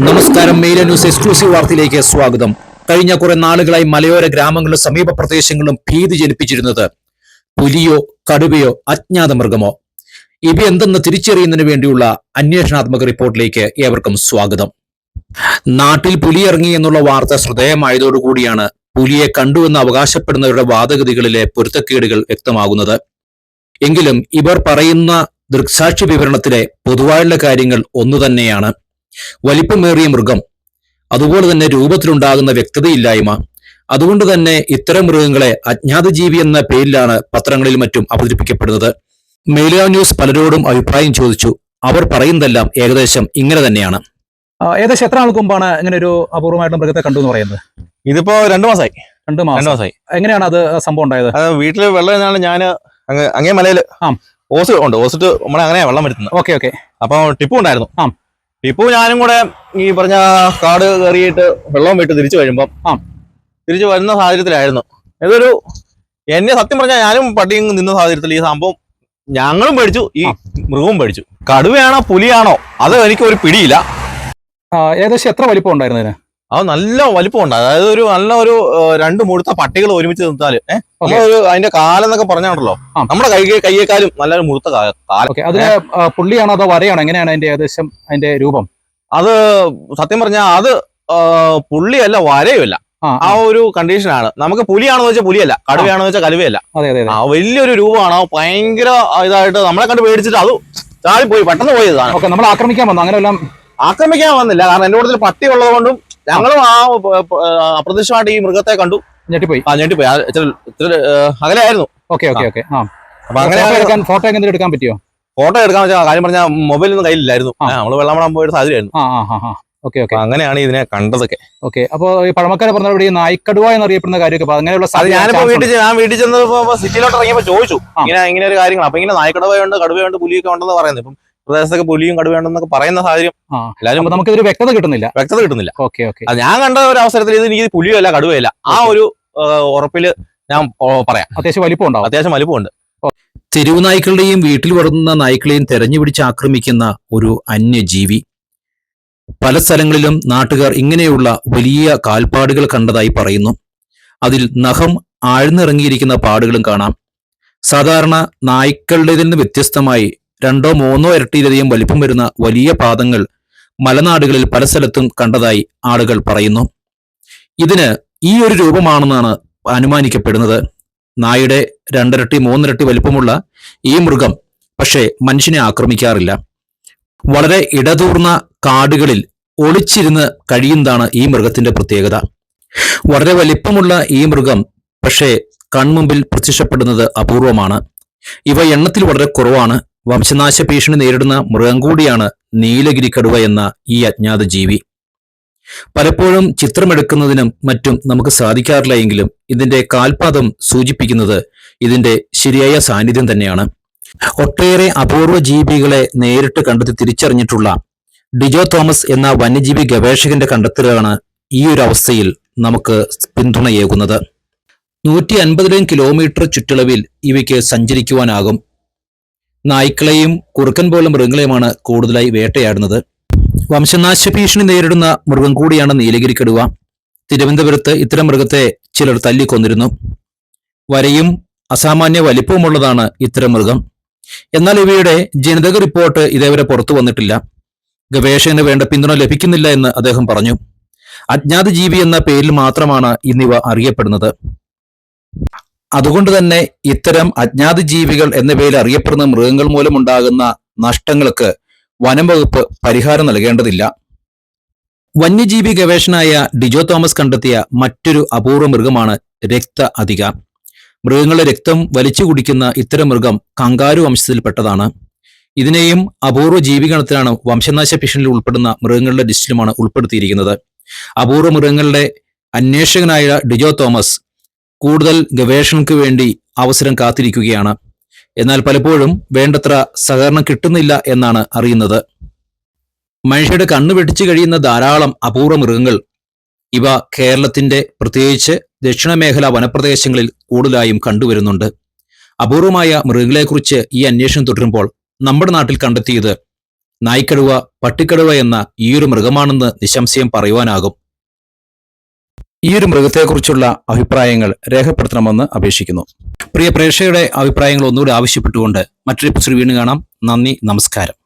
നമസ്കാരം മെയില news exclusive വാർത്തയിലേക്ക് സ്വാഗതം. കഴിഞ്ഞ കുറെ നാളുകളായി മലയോര ഗ്രാമങ്ങളിലും സമീപ പ്രദേശങ്ങളിലും ഭീതി ജനിപ്പിച്ചിരുന്നത് പുലിയോ കടുവയോ അജ്ഞാത മൃഗമോ? ഇവ എന്തെന്ന് തിരിച്ചറിയുന്നതിന് വേണ്ടിയുള്ള അന്വേഷണാത്മക റിപ്പോർട്ടിലേക്ക് ഏവർക്കും സ്വാഗതം. നാട്ടിൽ പുലി ഇറങ്ങി എന്നുള്ള വാർത്ത ശ്രദ്ധേയമായതോടുകൂടിയാണ് പുലിയെ കണ്ടുവെന്ന് അവകാശപ്പെടുന്നവരുടെ വാദഗതികളിലെ പൊരുത്തക്കേടുകൾ വ്യക്തമാകുന്നത്. എങ്കിലും ഇവർ പറയുന്ന ദൃക്സാക്ഷി വിവരണത്തിലെ പൊതുവായുള്ള കാര്യങ്ങൾ ഒന്നു തന്നെയാണ് വലിപ്പമേറിയ മൃഗം. അതുപോലെ തന്നെ രൂപത്തിലുണ്ടാകുന്ന വ്യക്തതയില്ലായ്മ. അതുകൊണ്ട് തന്നെ ഇത്തരം മൃഗങ്ങളെ അജ്ഞാത ജീവി എന്ന പേരിലാണ് പത്രങ്ങളിൽ മറ്റും അവതരിപ്പിക്കപ്പെടുന്നത്. മേലുക ന്യൂസ് പലരോടും അഭിപ്രായം ചോദിച്ചു. അവർ പറയുന്നതെല്ലാം ഏകദേശം ഇങ്ങനെ തന്നെയാണ്. ഏകദേശം എത്ര നാൾക്ക് മുമ്പാണ് ഇങ്ങനെ ഒരു അപൂർവമായിട്ടുള്ള മൃഗത്തെ കണ്ടു എന്ന് പറയുന്നത്? ഇതിപ്പോ രണ്ടു മാസമായി രണ്ട് രണ്ടു മാസം മാസമായി എങ്ങനെയാണ് അത് സംഭവം ഉണ്ടായത്? അത് വീട്ടിൽ വെള്ളം ഞാൻ അങ്ങ് അങ്ങേ മലയിൽ ആ. ഓസ് ഉണ്ട്. ഓസിട്ട് നമ്മളെ അങ്ങനെയാ വെള്ളം വരുത്തുന്നത്. Okay okay. അപ്പൊ ടിപ്പു ഉണ്ടായിരുന്നു. ആ. ടിപ്പു ഞാനും കൂടെ ഈ പറഞ്ഞ കാട് കയറിയിട്ട് വെള്ളം വിട്ട് തിരിച്ചു വരുമ്പം ആ. തിരിച്ചു വരുന്ന സാഹചര്യത്തിലായിരുന്നു ഇതൊരു എന്നെ സത്യം പറഞ്ഞാൽ ഞാനും പട്ടിയും നിന്ന സാഹചര്യത്തിൽ ഈ സംഭവം ഞങ്ങളും പേടിച്ചു ഈ. മൃഗവും പേടിച്ചു കടുവയാണോ പുലിയാണോ അത് എനിക്ക് ഒരു പിടിയില്ല ഏകദേശം എത്ര വലിപ്പം ഉണ്ടായിരുന്നു അത് നല്ല വലിപ്പമുണ്ട്. അതായത് ഒരു നല്ല ഒരു രണ്ട് മുഴുത്ത പട്ടികൾ ഒരുമിച്ച് നിർത്താൽ നമ്മളൊരു അതിന്റെ കാലെന്നൊക്കെ പറഞ്ഞാണല്ലോ. നമ്മുടെ കൈ കയ്യേക്കാലും നല്ലൊരു മുഴുത്ത കാലം. അതിന് പുള്ളിയാണോ അതോ വരയാണോ? എങ്ങനെയാണ് അതിന്റെ ഏകദേശം അതിന്റെ രൂപം? അത് സത്യം പറഞ്ഞാൽ അത് പുള്ളിയല്ല വരയുമല്ല. ആ ഒരു കണ്ടീഷനാണ്. നമുക്ക് പുലിയാണെന്ന് വെച്ചാൽ പുലിയല്ല. കടുവയാണെന്ന് വെച്ചാൽ കടുവയല്ല. വലിയൊരു രൂപമാണ്. ഭയങ്കര ഇതായിട്ട് നമ്മളെ കണ്ട് പേടിച്ചിട്ട് അത് ചാടി പോയി പെട്ടെന്ന് പോയതാണ് നമ്മൾ ആക്രമിക്കാൻ വന്നു? അങ്ങനെ എല്ലാം ആക്രമിക്കാൻ വന്നില്ല. കാരണം എന്റെ കൂടുതൽ പട്ടി ഉള്ളത് കൊണ്ടും ഞങ്ങളും ആ അപ്രത്യക്ഷമായിട്ട് ഈ മൃഗത്തെ കണ്ടു. ഞെട്ടിപ്പോയി? ആ ഞെട്ടിപ്പോയി. ആ ആയിരുന്നു ഓക്കെ ഓക്കെ ഓക്കെ. ആ. അപ്പൊ അങ്ങനെ ഫോട്ടോ എടുക്കാൻ ഫോട്ടോ എങ്ങനെ എടുക്കാൻ പറ്റിയോ? ഫോട്ടോ എടുക്കാൻ വെച്ചാൽ കാര്യം പറഞ്ഞാൽ മൊബൈലൊന്നും കയ്യിലില്ലായിരുന്നു. നമ്മൾ വെള്ളം വിടാൻ പോയൊരു സാഹചര്യമായിരുന്നു. ആ ആ ആ ആ. Okay okay. അങ്ങനെയാണ് ഇതിനെ കണ്ടതൊക്കെ. ഓക്കെ അപ്പൊ ഈ പഴമക്കാരെ പറഞ്ഞ നായ്ക്കടുവ എന്നറിയപ്പെടുന്ന കാര്യമൊക്കെ അങ്ങനെയുള്ള ഞാനിപ്പോ വീട്ടിൽ ഞാൻ വീട്ടിൽ ചെന്നപ്പോ സിറ്റിയിലോട്ട് ഇറങ്ങിയപ്പോ ചോദിച്ചു. ഇങ്ങനെ ഇങ്ങനെ ഒരു കാര്യങ്ങൾ അപ്പൊ ഇങ്ങനെ നായ്ക്കടവയുണ്ട് കടുവയുണ്ട് പുലിയൊക്കെ ഉണ്ടെന്ന് പറയുന്നത്. ഇപ്പം പ്രദേശത്തൊക്കെ പുലിയും കടുവയുണ്ടെന്നൊക്കെ പറയുന്ന സാഹചര്യം എല്ലാവരും നമുക്ക് ഇതൊരു വ്യക്തത കിട്ടുന്നില്ല. വ്യക്തത കിട്ടുന്നില്ല. Okay okay. അത് ഞാൻ കണ്ട ഒരു അവസരത്തിൽ ഇത് എനിക്ക് പുലിയല്ല കടുവയല്ല ആ ഒരു ഉറപ്പിൽ ഉറപ്പിൽ ഞാൻ പറയാം. അത്യാവശ്യം വലിപ്പം ഉണ്ടാവും. അത്യാവശ്യം വലിപ്പമുണ്ട്. തെരുവു നായ്ക്കളുടെയും വീട്ടിൽ വളർത്തുന്ന നായ്ക്കളെയും തെരഞ്ഞുപിടിച്ച് ആക്രമിക്കുന്ന ഒരു അന്യജീവി. പല സ്ഥലങ്ങളിലും നാട്ടുകാർ ഇങ്ങനെയുള്ള വലിയ കാൽപ്പാടുകൾ കണ്ടതായി പറയുന്നു. അതിൽ നഖം ആഴ്ന്നിറങ്ങിയിരിക്കുന്ന പാടുകളും കാണാം. സാധാരണ നായ്ക്കളുടേതിൽ നിന്ന് വ്യത്യസ്തമായി രണ്ടോ മൂന്നോ ഇരട്ടിയിലധികം വലിപ്പം വരുന്ന വലിയ പാദങ്ങൾ മലനാടുകളിൽ പല സ്ഥലത്തും കണ്ടതായി ആളുകൾ പറയുന്നു. ഇതിന് ഈ ഒരു രൂപമാണെന്നാണ് അനുമാനിക്കപ്പെടുന്നത്. നായുടെ രണ്ടിരട്ടി മൂന്നിരട്ടി വലിപ്പമുള്ള ഈ മൃഗം പക്ഷേ മനുഷ്യനെ ആക്രമിക്കാറില്ല. വളരെ ഇടതൂർന്ന കാടുകളിൽ ഒളിച്ചിരുന്ന് കഴിയുന്നതാണ് ഈ മൃഗത്തിന്റെ പ്രത്യേകത. വളരെ വലിപ്പമുള്ള ഈ മൃഗം പക്ഷേ കൺമുമ്പിൽ പ്രത്യക്ഷപ്പെടുന്നത് അപൂർവമാണ്. ഇവ എണ്ണത്തിൽ വളരെ കുറവാണ്. വംശനാശ ഭീഷണി നേരിടുന്ന മൃഗം കൂടിയാണ് നീലഗിരി കടുവ എന്ന ഈ അജ്ഞാത ജീവി. പലപ്പോഴും ചിത്രമെടുക്കുന്നതിനും മറ്റും നമുക്ക് സാധിക്കാറില്ല എങ്കിലും ഇതിന്റെ കാൽപാദം സൂചിപ്പിക്കുന്നത് ഇതിന്റെ ശരിയായ സാന്നിധ്യം തന്നെയാണ്. ഒട്ടേറെ അപൂർവ ജീവികളെ നേരിട്ട് കണ്ടെത്തി തിരിച്ചറിഞ്ഞിട്ടുള്ള ഡിജോ തോമസ് എന്ന വന്യജീവി ഗവേഷകന്റെ കണ്ടെത്തലാണ് ഈ ഒരു അവസ്ഥയിൽ നമുക്ക് പിന്തുണയേകുന്നത്. നൂറ്റി അൻപതിലേം കിലോമീറ്റർ ചുറ്റളവിൽ ഇവയ്ക്ക് സഞ്ചരിക്കുവാനാകും നായ്ക്കളെയും കുറുക്കൻ പോലുള്ള മൃഗങ്ങളെയുമാണ് കൂടുതലായി വേട്ടയാടുന്നത്. വംശനാശ ഭീഷണി നേരിടുന്ന മൃഗം കൂടിയാണ് നീലഗിരി കടുവ തിരുവനന്തപുരത്ത് ഇത്തരം മൃഗത്തെ ചിലർ തല്ലിക്കൊന്നിരുന്നു. വരയും അസാമാന്യ വലിപ്പവുമുള്ളതാണ് ഇത്തരം മൃഗം. എന്നാൽ ഇവയുടെ ജനിതക റിപ്പോർട്ട് ഇതേവരെ പുറത്തു വന്നിട്ടില്ല. ഗവേഷകന് വേണ്ട പിന്തുണ ലഭിക്കുന്നില്ല എന്ന് അദ്ദേഹം പറഞ്ഞു. അജ്ഞാത ജീവി എന്ന പേരിൽ മാത്രമാണ് ഇന്നിവ അറിയപ്പെടുന്നത്. അതുകൊണ്ട് തന്നെ ഇത്തരം അജ്ഞാത ജീവികൾ എന്ന പേരിൽ അറിയപ്പെടുന്ന മൃഗങ്ങൾ മൂലമുണ്ടാകുന്ന നഷ്ടങ്ങൾക്ക് വനം വകുപ്പ് പരിഹാരം നൽകേണ്ടതില്ല. വന്യജീവി ഗവേഷണായ ഡിജോ തോമസ് കണ്ടെത്തിയ മറ്റൊരു അപൂർവ മൃഗമാണ് രക്ത അധിക. മൃഗങ്ങളുടെ രക്തം വലിച്ചു കുടിക്കുന്ന ഇത്തരം മൃഗം കങ്കാരു വംശത്തിൽപ്പെട്ടതാണ്. ഇതിനെയും അപൂർവ ജീവിഗണത്തിലാണ് വംശനാശ ഭീഷണിയിൽ ഉൾപ്പെടുന്ന മൃഗങ്ങളുടെ ലിസ്റ്റിലുമാണ് ഉൾപ്പെടുത്തിയിരിക്കുന്നത്. അപൂർവ മൃഗങ്ങളുടെ അന്വേഷകനായ ഡിജോ തോമസ് കൂടുതൽ ഗവേഷണക്ക് വേണ്ടി അവസരം കാത്തിരിക്കുകയാണ്. എന്നാൽ പലപ്പോഴും വേണ്ടത്ര സഹകരണം കിട്ടുന്നില്ല എന്നാണ് അറിയുന്നത്. മനുഷ്യരുടെ കണ്ണു വെട്ടിച്ചു കഴിയുന്ന ധാരാളം അപൂർവ മൃഗങ്ങൾ ഇവ കേരളത്തിന്റെ പ്രത്യേകിച്ച് ദക്ഷിണ മേഖല വനപ്രദേശങ്ങളിൽ കൂടുതലായും കണ്ടുവരുന്നുണ്ട്. അപൂർവമായ മൃഗങ്ങളെക്കുറിച്ച് ഈ അന്വേഷണം തുടരുമ്പോൾ നമ്മുടെ നാട്ടിൽ കണ്ടെത്തിയത് നായ്ക്കടുവ പട്ടിക്കടുവ എന്ന ഈയൊരു മൃഗമാണെന്ന് നിശംശയം പറയുവാനാകും. ഈ ഒരു മൃഗത്തെക്കുറിച്ചുള്ള അഭിപ്രായങ്ങൾ രേഖപ്പെടുത്തണമെന്ന് അപേക്ഷിക്കുന്നു. പ്രിയ പ്രേക്ഷകരുടെ അഭിപ്രായങ്ങൾ ഒന്നുകൂടി ആവശ്യപ്പെട്ടുകൊണ്ട് മറ്റൊരു എപ്പിസോഡ് വീണ്ടും കാണാം. നന്ദി നമസ്കാരം.